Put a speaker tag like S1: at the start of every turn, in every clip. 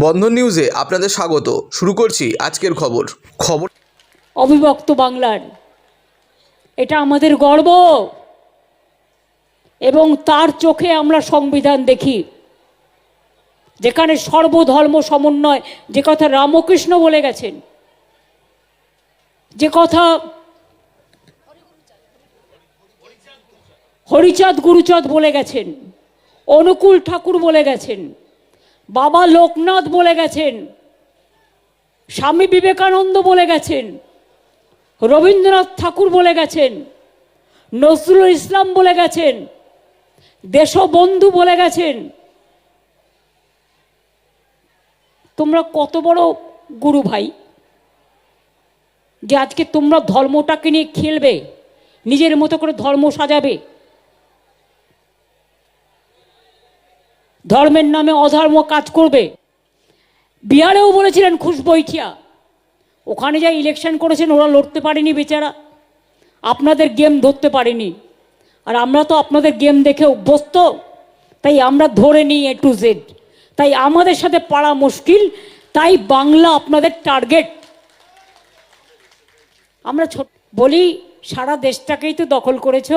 S1: বন্ধন নিউজে আপনাদের স্বাগত। শুরু করছি আজকের খবর। খবর
S2: অবিভক্ত বাংলার। এটা আমাদের গর্ব। এবং তার চোখে আমরা সংবিধান দেখি। যেখানে সর্বধর্ম সমন্বয়, যে কথা রামকৃষ্ণ বলে গেছেন, যে কথা হরিচাঁদ গুরুচাঁদ বলে গেছেন, অনুকূল ঠাকুর বলে গেছেন বাবা লোকনাথ বলে গেছেন, স্বামী বিবেকানন্দ বলে গেছেন, রবীন্দ্রনাথ ঠাকুর বলে গেছেন, নজরুল ইসলাম বলে গেছেন, দেশবন্ধু বলে গেছেন। তোমরা কত বড় গুরু ভাই যে আজকে তোমরা ধর্মটাকে নিয়ে খেলবে, নিজের মতো করে ধর্ম সাজাবে। ধর্মের নামে অধর্ম কাজ করবে। বিহারেও বলেছিলেন খুশবৈঠিয়া ওখানে যা ইলেকশন করেছেন, ওরা লড়তে পারেনি বেচারা। আপনাদের গেম ধরতে পারেনি। আর আমরা তো আপনাদের গেম দেখে অভ্যস্ত। তাই আমরা ধরে নিই এ টু জেড তাই আমাদের সাথে পাড়া মুশকিল। তাই বাংলা আপনাদের টার্গেট আমরা ছোট বলি, সারা দেশটাকেই তো দখল করেছ।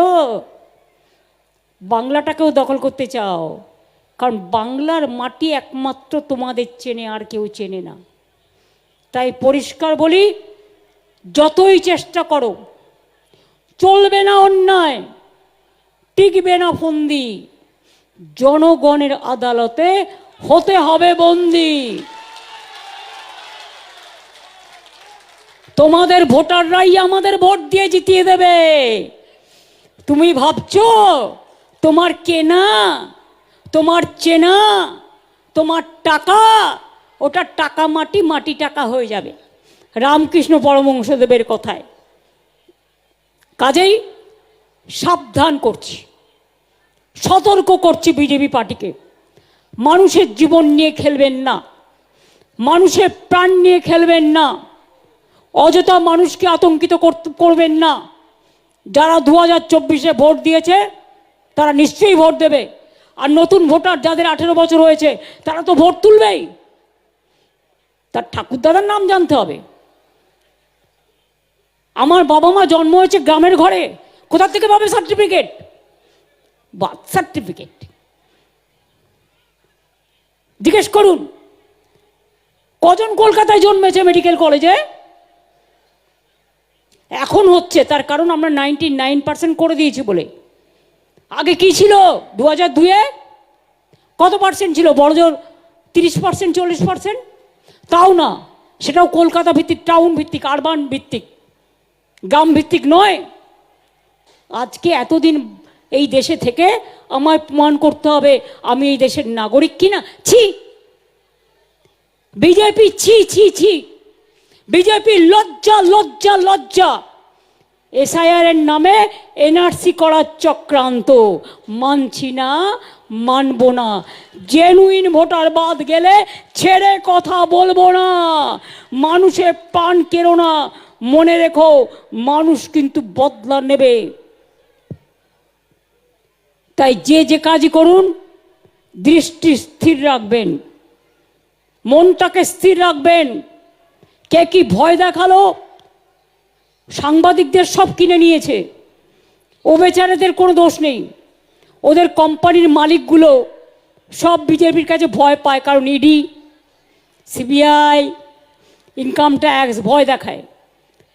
S2: বাংলাটাকেও দখল করতে চাও। কারণ বাংলার মাটি একমাত্র তোমাদের চেনে আর কেউ চেনে না। তাই পরিষ্কার বলি, যতই চেষ্টা করো, চলবে না অন্যায়, টিকবে না ফন্দি, জনগণের আদালতে হতে হবে বন্দি। তোমাদের ভোটাররাই আমাদের ভোট দিয়ে জিতিয়ে দেবে। তুমি ভাবছ, তোমার কেনা তোমার চেনা, তোমার টাকা, ওটা টাকা মাটি মাটি টাকা হয়ে যাবে। রামকৃষ্ণ পরমংশদেবের কথায়। কাজেই সাবধান করছি। সতর্ক করছি বিজেপি পার্টিকে। মানুষের জীবন নিয়ে খেলবেন না। মানুষের প্রাণ নিয়ে খেলবেন না। অযথা মানুষকে আতঙ্কিত করবেন না। যারা দু হাজার চব্বিশে ভোট দিয়েছে, তারা নিশ্চয়ই ভোট দেবে। আর নতুন ভোটার যাদের আঠেরো বছর হয়েছে, তারা তো ভোট তুলবেই। তার ঠাকুরদাদার নাম জানতে হবে। আমার বাবা মা জন্ম হয়েছে গ্রামের ঘরে। কোথা থেকে পাবে সার্টিফিকেট বার্থ সার্টিফিকেট জিজ্ঞেস করুন, কজন কলকাতায় জন্মেছে মেডিকেল কলেজে এখন হচ্ছে, তার কারণ আমরা নাইনটি নাইন পার্সেন্ট করে দিয়েছি বলে। আগে কি ছিল? দু হাজার দুয়ে কত পার্সেন্ট ছিল? বড়জোর তিরিশ পার্সেন্ট চল্লিশ পার্সেন্ট তাও না। সেটাও কলকাতা ভিত্তিক টাউন ভিত্তিক আরবান ভিত্তিক। গ্রাম ভিত্তিক নয়। আজকে এতদিন এই দেশে থেকে আমায় প্রমাণ করতে হবে, আমি এই দেশের নাগরিক কিনা? ছি! বিজেপি, ছি ছি ছি! বিজেপি লজ্জা লজ্জা লজ্জা! এসআইআর এর নামে এনআরসি করার চক্রান্ত। মানছি না, মানব না। জেনুইন ভোটার বাদ গেলে ছেড়ে কথা বলব না। মানুষের প্রাণ কেড়ো না। মনে রেখো, মানুষ কিন্তু বদলা নেবে। তাই যে যে কাজই করুন, দৃষ্টি স্থির রাখবেন। মনটাকে স্থির রাখবেন। কে কি ভয় দেখাল? সাংবাদিকদের সব কিনে নিয়েছে। ও বেচারাদের কোনো দোষ নেই। ওদের কোম্পানির মালিকগুলো সব বিজেপির কাছে ভয় পায়, কারণ ইডি সিবিআই ইনকাম ট্যাক্স ভয় দেখায়।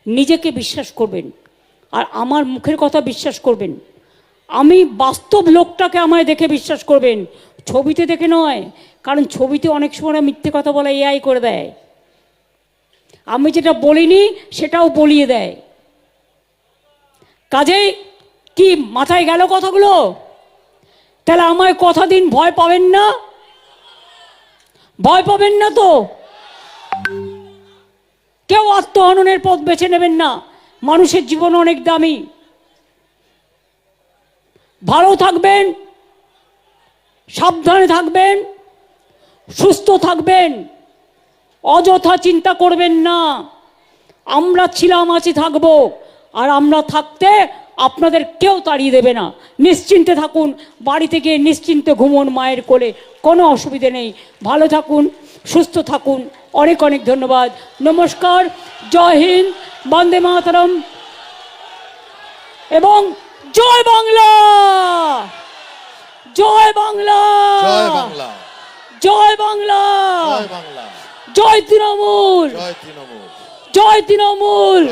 S2: নিজেকে বিশ্বাস করবেন আর আমার মুখের কথা বিশ্বাস করবেন। আমি বাস্তব লোকটাকে আমায় দেখে বিশ্বাস করবেন। ছবিতে দেখে নয়, কারণ ছবিতে অনেক সময় মিথ্যে কথা বলা এআই করে দেয়। আমি যেটা বলিনি, সেটাও বলিয়ে দেয়। কাজেই কি মাথায় গেল কথাগুলো? তাহলে আমায় কথা দিন, ভয় পাবেন না? ভয় পাবেন না তো? কেউ আত্মহননের পথ বেছে নেবেন না। মানুষের জীবন অনেক দামি। ভালো থাকবেন, সাবধানে থাকবেন, সুস্থ থাকবেন। অযথা চিন্তা করবেন না। আমরা ছিলাম আছি থাকব। আর আমরা থাকতে আপনাদের কেউ তাড়িয়ে দেবে না। নিশ্চিন্তে থাকুন বাড়ি থেকে নিশ্চিন্তে ঘুমন মায়ের কোলে। কোনো অসুবিধে নেই। ভালো থাকুন সুস্থ থাকুন। অনেক অনেক ধন্যবাদ। নমস্কার জয় হিন্দ বন্দে মাতরম। এবং জয় বাংলা! জয় বাংলা।
S3: জয় বাংলা!
S2: জয় বাংলা।
S3: জয়
S2: তৃণমূল।
S3: জয় তৃণমূল।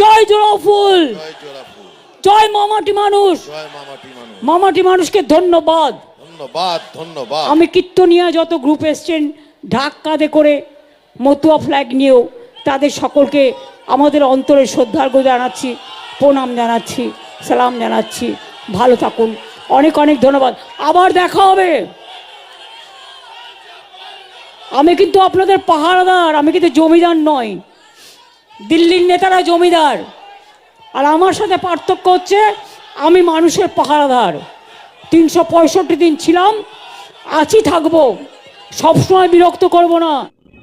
S2: জয় জোড়াফুল।
S3: জয়
S2: মামাটি মানুষ।
S3: জয় মামাটি মানুষ।
S2: মামাটি মানুষকে ধন্যবাদ।
S3: ধন্যবাদ ধন্যবাদ।
S2: আমি কীর্তনিয়া যত গ্রুপ এসছেন ঢাক কাঁধে করে মতুয়া ফ্ল্যাগ নিয়েও তাদের সকলকে আমাদের অন্তরে শ্রদ্ধার্ঘ জানাচ্ছি প্রণাম জানাচ্ছি সালাম জানাচ্ছি। ভালো থাকুন। অনেক অনেক ধন্যবাদ। আবার দেখা হবে। আমি কিন্তু আপনাদের পাহারাদার, আমি কিন্তু জমিদার নই। দিল্লির নেতারা জমিদার। আর আমার সাথে পার্থক্য হচ্ছে, আমি মানুষের পাহারাদার। তিনশো পঁয়ষট্টি দিন ছিলাম, আছি থাকব, সবসময় বিরক্ত করব না।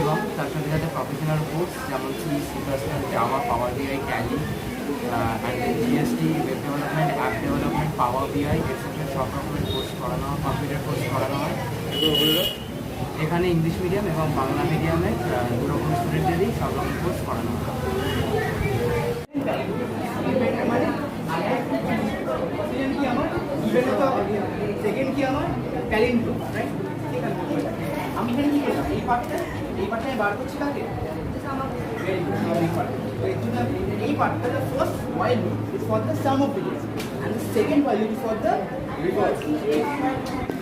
S4: এবং তার সাথে সাথে প্রফেশনাল কোর্স যেমন C C Java power BI Tally and GST web development app development power BI এসেসের সব রকমের কোর্স করানো হয় কম্পিউটার কোর্স করানো হয়। এখানে ইংলিশ মিডিয়াম এবং বাংলা মিডিয়ামে দু রকম সব রকম কোর্স করানো হয়।
S5: সেকেন্ড কি আমার? রাইট আমি এখানে কি করলাম এই পার্টটা এই পার্টটা আমি বার করছি কাকে এই পার্টটা the sum of digits and the second while loop is for the reverse